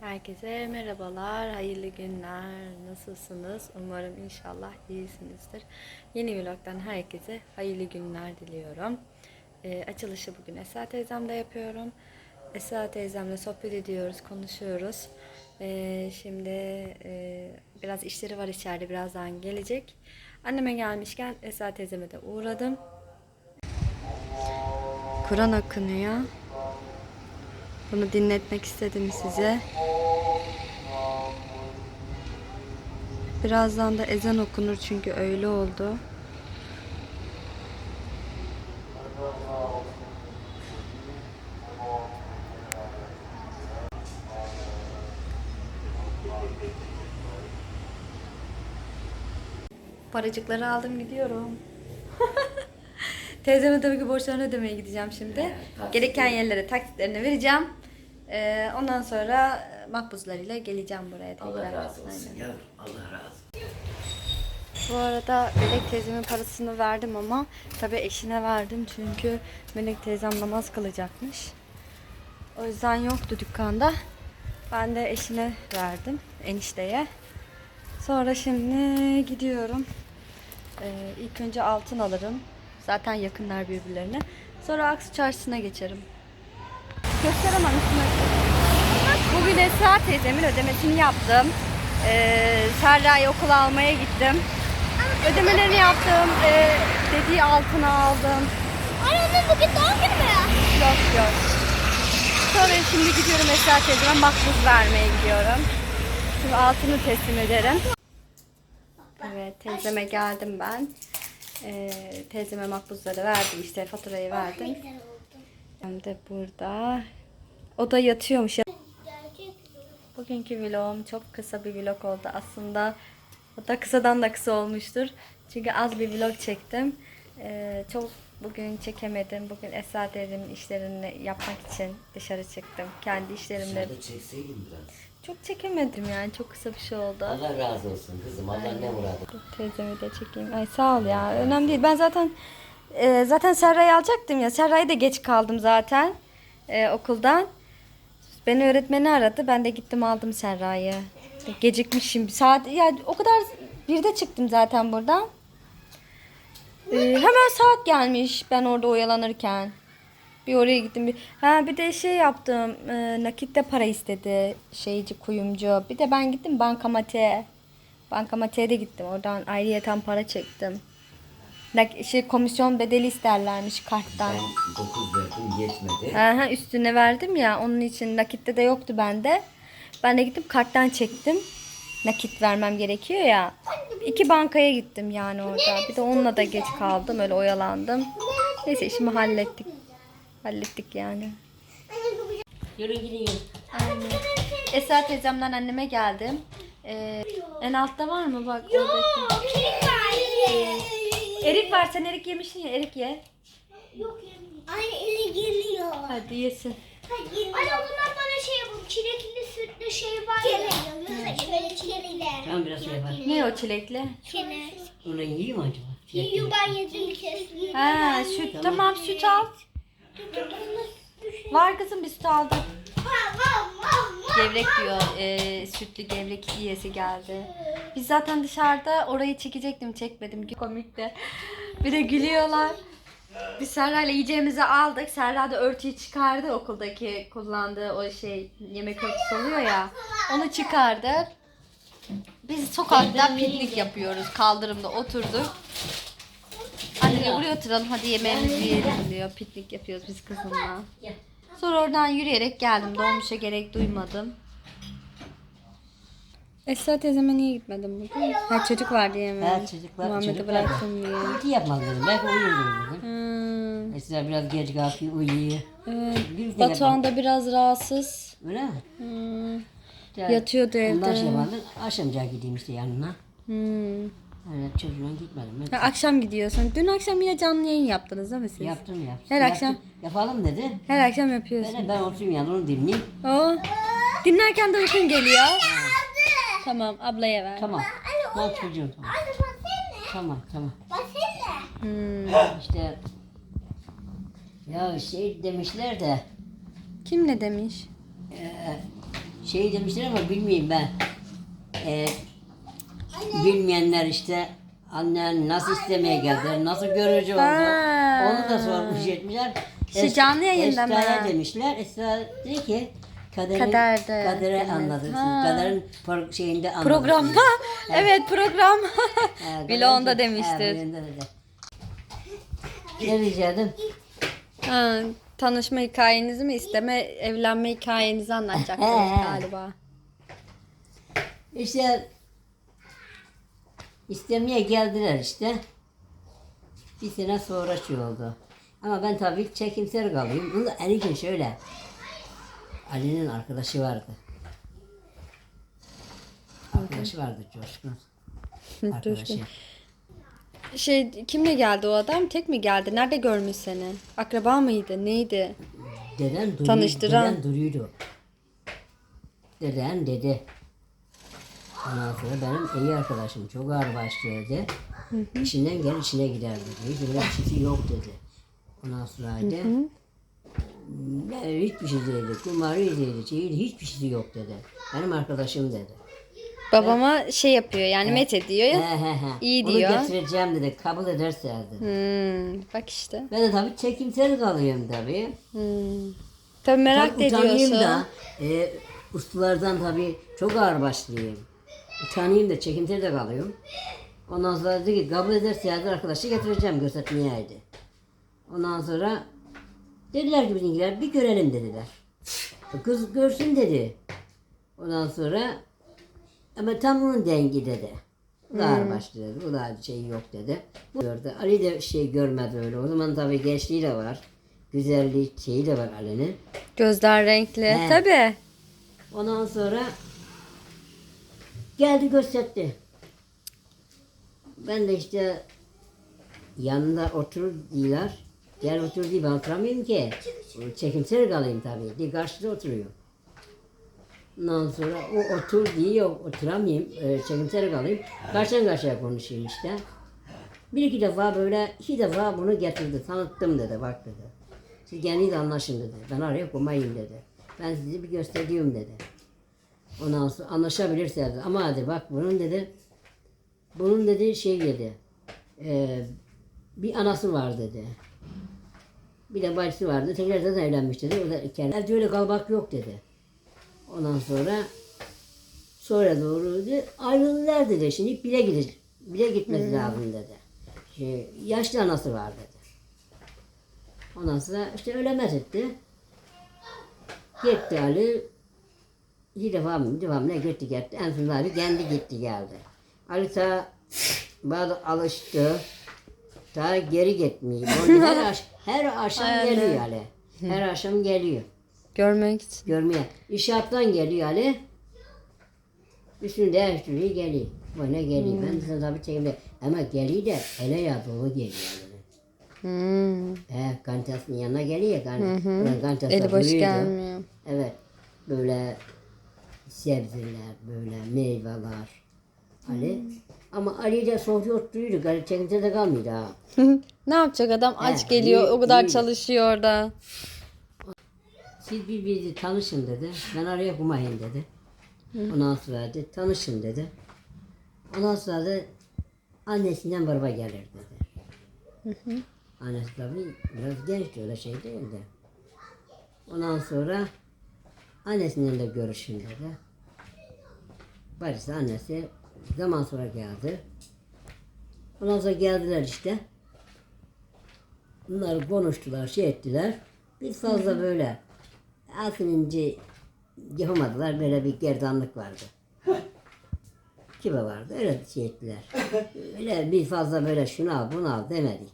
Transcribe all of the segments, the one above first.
Herkese merhabalar, hayırlı günler. Nasılsınız? Umarım inşallah iyisinizdir. Yeni vlogdan herkese hayırlı günler diliyorum. Ee, açılışı bugün Esra teyzemle yapıyorum. Esra teyzemle sohbet ediyoruz, konuşuyoruz. Ee, şimdi e, biraz işleri var içeride, birazdan gelecek. Anneme gelmişken Esra teyzeme de uğradım. Kur'an okunuyor. Bunu dinletmek istedim size. Birazdan da ezan okunur çünkü öyle oldu. Paracıkları aldım gidiyorum. Teyzeme tabii ki borçlarını ödemeye gideceğim şimdi. Gereken yerlere taksitlerini vereceğim. Ee, ondan sonra makbuzlarıyla geleceğim buraya tekrar. Allah razı olsun Aynen. yavrum. Allah razı olsun. Bu arada Melek teyzemin parasını verdim ama tabii eşine verdim çünkü Melek teyzem namaz kılacakmış. O yüzden yoktu dükkanda. Ben de eşine verdim, enişteye. Sonra şimdi gidiyorum. Ee, ilk önce altın alırım. Zaten yakınlar birbirlerine. Sonra Aksu Çarşısı'na geçerim. Gösteremem üstüne. Bugün Esra teyzemin ödemesini yaptım. Ee, Serra'yı okula almaya gittim. Ödemelerini yaptım. Ee, dediği altını aldım. Anne onun bugün doğum günü mü ya? Yok yok. Sonra şimdi gidiyorum Esra teyzeme makbuz vermeye gidiyorum. Şimdi altını teslim ederim. Evet teyzeme geldim ben. Ee, teyzeme makbuzları verdim işte faturayı verdim. Hem de burada. O da yatıyormuş. Bugünkü vlogum çok kısa bir vlog oldu aslında. Hatta kısadan da kısa olmuştur. Çünkü az bir vlog çektim. Ee, çok bugün çekemedim. Bugün Esra teyzemin işlerini yapmak için dışarı çıktım. Kendi işlerimle. Dışarıda çekseydin biraz. Çok çekemedim yani. Çok kısa bir şey oldu. Allah razı olsun kızım. Allah ne muradı. Teyzemi de çekeyim. Ay sağ ol ya. Önemli değil. Ben zaten e, zaten Serra'yı alacaktım ya. Serra'yı da geç kaldım zaten e, okuldan. Beni öğretmeni aradı. Ben de gittim aldım Serra'yı. Gecikmişim. Saat ya o kadar birde çıktım zaten buradan. E, hemen saat gelmiş ben orada oyalanırken. Bir oraya gittim. Bir, ha bir de şey yaptım. E, nakitte para istedi şeyci kuyumcu. Bir de ben gittim bankamatiğe. Bankamatiğe de gittim. Oradan ayrıyeten para çektim. Şey komisyon bedeli isterlermiş karttan. Ben 9 verdim yetmedi. Aha, üstüne verdim ya onun için nakitte de yoktu bende. Ben de gittim karttan çektim. Nakit vermem gerekiyor ya. İki bankaya gittim yani orada. Bir de onunla da geç kaldım. Öyle oyalandım. Neyse işimi hallettik. Hallettik yani. Yürü gidin. Aynen. Esra teyzemden anneme geldim. Ee, en altta var mı bak oradaki. Kek var. Erik var sen erik yemişsin ya erik ye. Yok yemin. Anne eli geliyor. Hadi yesin. Anne bundan bana şey yapalım. Çilekli sütlü şey var ya. Böyle çilekli. Tamam biraz şey var. Ne o çilekli? Kene. Onu mu acaba? Yiyor ben yedim kez. Ha süt tamam süt al. Var kızım bir süt aldım. Gevrek diyor. e, sütlü gevrek yiyesi geldi. Biz zaten dışarıda orayı çekecektim çekmedim. Komikti. Bir de gülüyorlar. Biz Serra'yla yiyeceğimizi aldık. Serra da örtüyü çıkardı okuldaki kullandığı o şey yemek örtüsü oluyor ya. Onu çıkardık. Biz sokakta piknik yapıyoruz. Kaldırımda oturduk. Anne buraya oturalım hadi yemeğimizi yiyelim diyor. Piknik yapıyoruz biz kızımla. Sonra oradan yürüyerek geldim. Dolmuşa gerek duymadım. Esra teyzeme niye gitmedim bugün? Ha çocuk var diye mi? Ha, çocuklar- Muhammed'i çocuklar bıraktım diye. Gürültü yapmaz dedim. Belki uyuyordur dedim. Hmm, Mesela biraz geç kalkıyor uyuyor. evet. Gürültü Batuhan yapmaz. da biraz rahatsız. Öyle mi? Hmm, Ya, yatıyordu Ondan evde. şey vardı. Akşamca gideyim işte yanına. Hmm. Öyle çocuğuna gitmedim. Ben Ha, akşam gidiyorsun. Dün akşam yine canlı yayın yaptınız değil mi siz? yaptım yaptım. Her Yaptım. akşam. Yapalım dedi. Her akşam yapıyorsun. Ben, ben oturayım yanına onu dinleyeyim. O. Dinlerken de uykun geliyor. Tamam ablaya ver. Tamam. Ben çocuğum tamam. Anne baksana. Tamam tamam. Baksana. Hmm. İşte ya şey demişler de Kim ne demiş? eee, şey demişler ama bilmeyeyim ben. Ee, bilmeyenler işte annen nasıl istemeye geldi, nasıl görücü oldu. Ha. Onu da sormuş etmişler. Şey, Es- canlı yayında mı? Esra'ya demişler. Esra dedi ki kaderin, Kaderde kadere demek. anladırsın. Ha. Kaderin pro- şeyinde anladırsın. Programda. evet program. Kaderin- onda Ha, demiştir. Ne diyecektim? Ha, tanışma hikayenizi mi isteme evlenme hikayenizi anlatacaktınız he. galiba. İşte istemeye geldiler işte. Bir sene sonra şey oldu. Ama ben tabii çekimser kalayım. Bunu Ali gün şöyle. Ali'nin arkadaşı vardı. Arkadaşı vardı Coşkun. Arkadaşı. Şey kimle geldi o adam? Tek mi geldi? Nerede görmüş seni? Akraba mıydı? Neydi? Deden duruyor, Tanıştıran. Deden duruyordu. Deden dedi. Sonra benim iyi arkadaşım çok ağır başlıyordu. İçinden gel içine giderdi. Hiç öyle bir şey yok dedi. Ondan sonra dedi. Ne, hiçbir şey değildi. Kumarı değildi. Şeydi, hiçbir şey yok dedi. Benim arkadaşım dedi. Babama şey yapıyor yani met ediyor He ya. he he. İyi Onu diyor. getireceğim dedi. Kabul ederse dedi. Hmm, bak işte. Ben de tabii çekimsel kalıyorum tabii. Hmm. Tabii merak Tabii da utanayım ediyorsun. da e, ustalardan tabii çok ağır başlayayım. Utanayım da çekimsel de kalıyorum. Ondan sonra dedi ki kabul ederse yardım arkadaşı getireceğim göstermeyeydi. Ondan sonra dediler ki bizimkiler bir görelim dediler. Kız görsün dedi. Ondan sonra ama tam onun dengi dedi. Bu da ağır başlı dedi. Bu da şey yok dedi. Bu gördü. Ali de şey görmedi öyle. O zaman tabii gençliği de var. Güzelliği şeyi de var Ali'nin. Gözler renkli. He. Tabii. Ondan sonra geldi gösterdi. Ben de işte yanında oturur diyorlar. Gel otur diye ben ki. Çekimsel kalayım tabii. Diye karşıda oturuyor. Ondan sonra o otur diyor oturamayayım. E, çekimsel kalayım. Karşıdan karşıya konuşayım işte. Bir iki defa böyle iki defa bunu getirdi. Tanıttım dedi bak dedi. Siz kendiniz anlaşın dedi. Ben araya koymayayım dedi. Ben sizi bir gösteriyorum dedi. Ondan sonra anlaşabilirsiniz. Ama dedi bak bunun dedi bunun dedi şey dedi. e, bir anası var dedi. Bir de bacısı vardı. Tekrar zaten evlenmiş dedi. O da kendi öyle kalmak yok dedi. Ondan sonra sonra doğru dedi. Ayrıldılar dedi. Şimdi bile gidecek. Bile gitmesi lazım dedi. Şey, yaşlı anası var dedi. Ondan sonra işte ölemez etti. Gitti Ali. Bir defa mı, ne gitti gitti. En Ali kendi gitti geldi. Ali ta bazı alıştı. Ta geri gitmiyor. Her, aş, her akşam geliyor Ali. Her akşam geliyor. Görmek için. Görmeye. İnşaattan geliyor Ali. Üstünü değiştiriyor geliyor. Böyle geliyor. Ben de tabii çekimde. Ama geliyor da ele ya dolu geliyor. Hmm. He, kantasının yanına geliyor ya. Kan, Ulan kantası Eli boş gelmiyor. Evet. Böyle sebzeler, böyle meyveler. Ali. Ama Ali de sofya oturuyordu. Ali çekimde de kalmıyordu ha. ne yapacak adam aç He, geliyor iyi- o kadar iyi. çalışıyor orada. Siz birbirinizi tanışın dedi. Ben araya kumayın dedi. Ondan sonra dedi, tanışın dedi. Ondan sonra da annesinden baba gelir dedi. Annesi tabii biraz gençti öyle şey değildi. Ondan sonra annesinden de görüşün dedi. Barış annesi zaman sonra geldi. Ondan sonra geldiler işte. Bunları konuştular, şey ettiler. Biz fazla böyle altın ince yapamadılar. Böyle bir gerdanlık vardı. Kibe vardı. Öyle şey ettiler. Öyle bir fazla böyle şunu al bunu al demedik.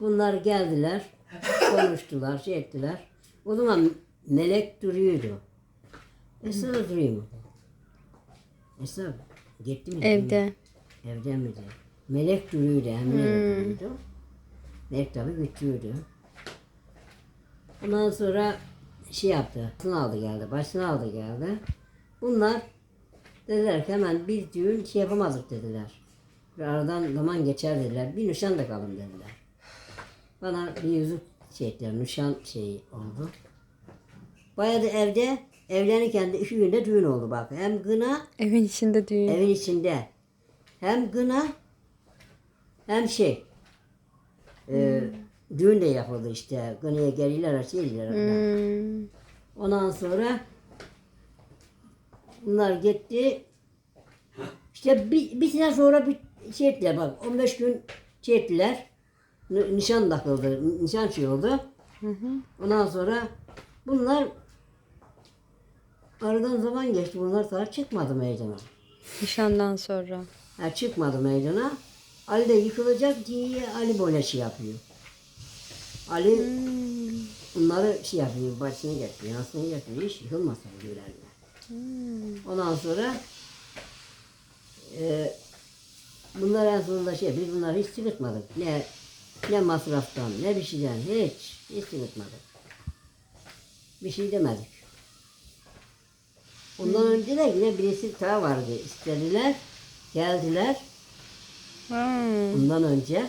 Bunlar geldiler. Konuştular, şey ettiler. O zaman melek duruyordu. Esra da duruyor mu? Esra gitti mi? Evde. Evde miydi? Melek duruyordu, Emine de duruyordu. Melek tabii götürüyordu. Ondan sonra şey yaptı, başını aldı geldi, başını aldı geldi. Bunlar dediler ki hemen bir düğün şey yapamazdık dediler. Bir aradan zaman geçer dediler, bir nişan da kalın dediler. Bana bir yüzük şey ettiler, nişan şeyi oldu. Bayağı da evde evlenirken de iki günde düğün oldu bak. Hem gına Evin içinde düğün. evin içinde. Hem gına hem şey. E, düğün de yapıldı işte. Gınaya geliyorlar, şeyler. Hmm. Ondan sonra bunlar gitti. İşte bir, bir sene sonra bir şey ettiler bak 15 gün şey ettiler. Ni- Nişan takıldı. Nişan şey oldu. Ondan sonra bunlar aradan zaman geçti. Bunlar daha çıkmadı meydana. Nişandan sonra. Ha, çıkmadı meydana. Ali de yıkılacak diye Ali böyle şey yapıyor. Ali bunları şey yapıyor, başını getiriyor, yansını getiriyor, hiç yıkılmasın diyorlar. Ondan sonra e, bunlar en sonunda şey, biz bunları hiç sıkıtmadık. Ne ne masraftan, ne bir şeyden, hiç, hiç sıkıtmadık. Bir şey demedik. Ondan önce de yine birisi daha vardı. İstediler, geldiler. Hmm. Bundan önce.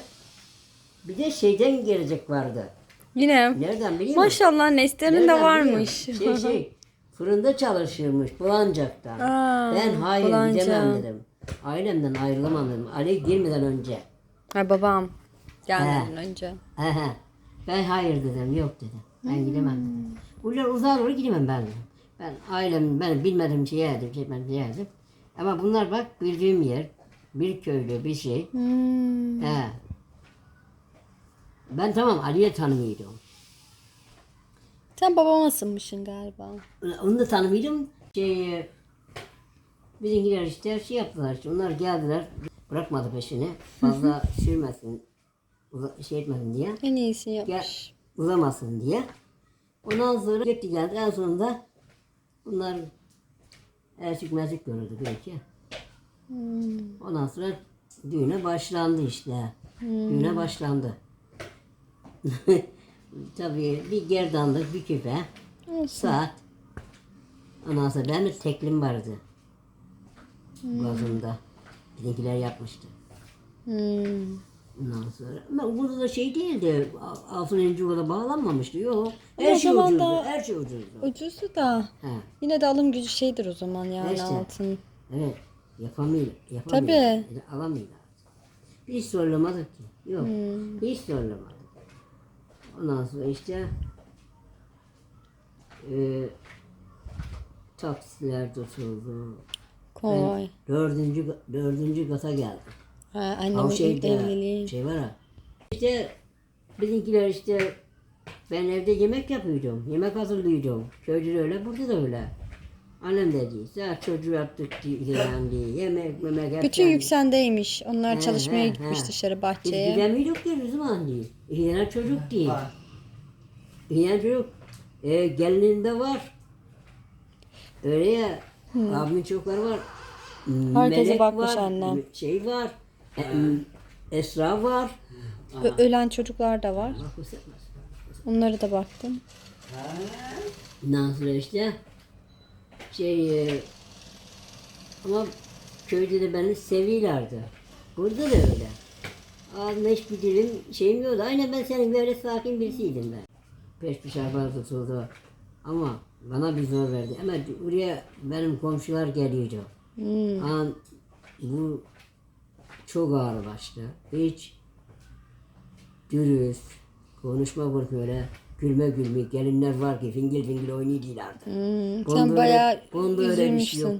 Bir de şeyden gelecek vardı. Yine. Nereden biliyor musun? Maşallah Neslihan'ın Nereden varmış. biliyor musun? Şey şey, fırında çalışırmış Bulancak'ta. Aa, ben hayır Bulancak. gidemem dedim. Ailemden ayrılamam dedim. Ali girmeden önce. ha, babam. Gelmeden önce. He he. Ben hayır dedim. Yok dedim. Ben gidemem dedim. Buralar uzağa doğru gidemem ben dedim. Ben ailem, ben bilmediğim şeyi yedim, şey ben yedim. Ama bunlar bak bildiğim yer. Bir köylü, bir şey. Hmm. He. Ben tamam Ali'ye tanımıyordum. Sen babama sınmışsın galiba. Onu da tanımıyordum. Şey, e, bizimkiler işte şey yaptılar işte. Onlar geldiler. Bırakmadı peşini. Fazla sürmesin. uza- şey etmesin diye. En iyisini Gel, yapmış. uzamasın diye. Ondan sonra gitti geldi. En sonunda bunlar erkek mezik görüldü belki. Hmm. Ondan sonra düğüne başlandı işte. Düğüne başlandı. Tabii bir gerdanlık, bir küpe, saat. Ondan sonra benim de teklim vardı. Boğazımda. Bizimkiler yapmıştı. Hmm. Ondan sonra. Ama burada da şey değildi. Altın incikada bağlanmamıştı. Yok. Ama Her o şey zaman ucuzdu. da- Her şey ucuzdu. Ucuzdu da. He. Yine de alım gücü şeydir o zaman yani İşte. altın. Evet. Yapamıyor. Yapamıyor. Tabii. Alamıyorlar. Hiç zorlamadık ki. Yok. Hmm. Hiç zorlamadık. Ondan sonra işte e, taksiler tutuldu. Konvoy. Dördüncü, dördüncü kata geldim. Ha, annemin ilk şeyde, evliliği. şey var ha. İşte bizimkiler işte ben evde yemek yapıyordum. Yemek hazırlıyordum. Köyde de öyle, burada da öyle. Annem dedi, ya çocuğu yaptık diye, diye yemek memek hep Bütün yani. yük sendeymiş. Onlar He, çalışmaya he, gitmiş he. dışarı Biz bahçeye. gidemiyorduk o zaman değil. İki tane çocuk değil. İki tane çocuk. E, gelininde var. Öyle ya. Abimin çocukları var. Herkese Melek bakmış var, annem. Şey var. E, Esra var. Ö- ölen çocuklar da var. Bu sevmez. Onlara da baktım. Ondan sonra işte şey e, ama köyde de beni seviyorlardı. Burada da öyle. Ağzımda hiçbir dilim şeyim yoktu. Aynen ben senin böyle sakin birisiydim ben. Peş peşe bana tutuldu. Ama bana bir zor verdi. Ama buraya benim komşular geliyordu. Hmm. An bu çok ağır başlı. Hiç dürüst, konuşma bu böyle gülme gülme gelinler var ki fingil fingil oynuyorlardı. Hmm. Bunda Sen öyle- bayağı bunda öyle bir şey yok.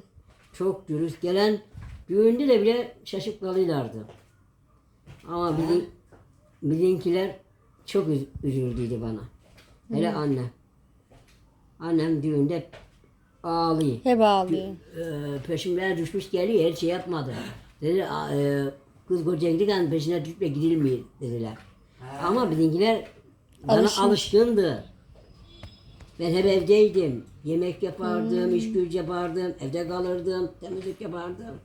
Çok dürüst gelen düğünde de bile şaşıp kalıyorlardı. Ama bizim bizimkiler çok üz- üzüldüydü bana. Hele annem. Annem düğünde ağlıyor. Hep ağlıyor. Ee, peşimden düşmüş geliyor her şey yapmadı. Dedi "A- e, kız koca giderken peşine düşme gidilmiyor dediler. Ama bizimkiler bana Alışmış. alışkındı. Ben hep evdeydim. Yemek yapardım, iş güç yapardım, evde kalırdım, temizlik yapardım.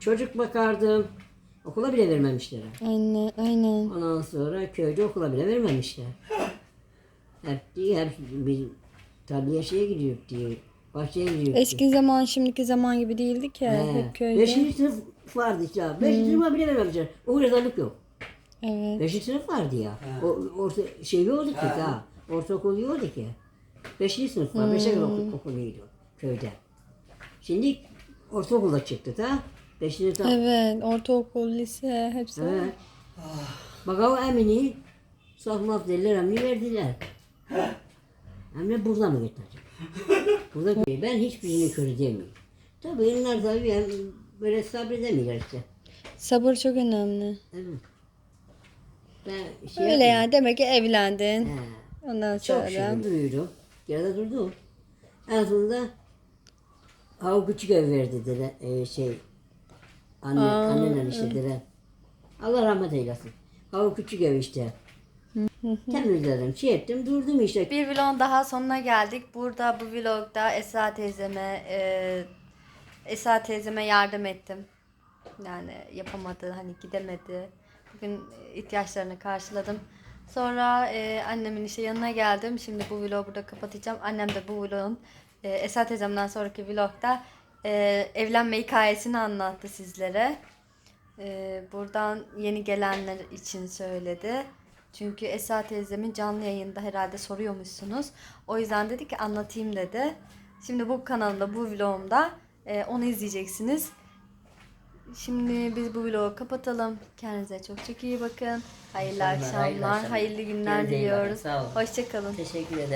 Çocuk bakardım. Okula bile vermemişler. Aynen, aynen. Ondan sonra köyde okula bile vermemişler. Hep diye hep bir tabiye şeye gidiyor diye. Bahçeye gidiyor. Eski zaman şimdiki zaman gibi değildi ki. Hep köyde. Beşinci sınıf vardı işte. Beşinci sınıfa bile vermemişler. O yazarlık yok. Evet. Beşinci sınıf vardı ya. O, orta, şey yoktu ki daha. Ortaokul yoktu ki. Beşinci sınıf var. Beşe kadar okul, okul iyiydi. köyde. Şimdi ortaokulda çıktı da. Beşinci sınıf. Evet, ortaokul, lise hepsi. Evet. Bak o Emini sokmak derler Emini verdiler. Emine burada mı gitti acaba? Burada ben hiçbirini körü demiyorum. Tabii onlar tabii yani böyle sabredemiyorlar işte. Sabır çok önemli. Evet. Ben şey Öyle yapayım. yani demek ki evlendin. He. Ondan Çok sonra. şükür duyuyorum. Yerde durdum. En sonunda Havu küçük ev verdi dede, e, şey anne, Aa, annenle işte dede. Allah rahmet eylesin. Havu küçük ev işte. Temizledim, şey ettim, durdum işte. Bir vlogun daha sonuna geldik. Burada bu vlogda Esra teyzeme e, Esra teyzeme yardım ettim. Yani yapamadı, hani gidemedi. Bugün ihtiyaçlarını karşıladım. Sonra e, annemin işte yanına geldim. Şimdi bu vlogu burada kapatacağım. Annem de bu vlogun e, Esra teyzemden sonraki vlogda e, evlenme hikayesini anlattı sizlere. Ee, buradan yeni gelenler için söyledi. Çünkü Esra teyzemin canlı yayında herhalde soruyormuşsunuz. O yüzden dedi ki anlatayım dedi. Şimdi bu kanalımda, bu vlogumda e, onu izleyeceksiniz. Şimdi biz bu vlogu kapatalım. Kendinize çok çok iyi bakın. Hayırlı Akşamlar, hayırlı akşamlar. hayırlı günler Kendinize iyi bakın, diliyoruz. sağ olun. Hoşçakalın. Teşekkür ederim.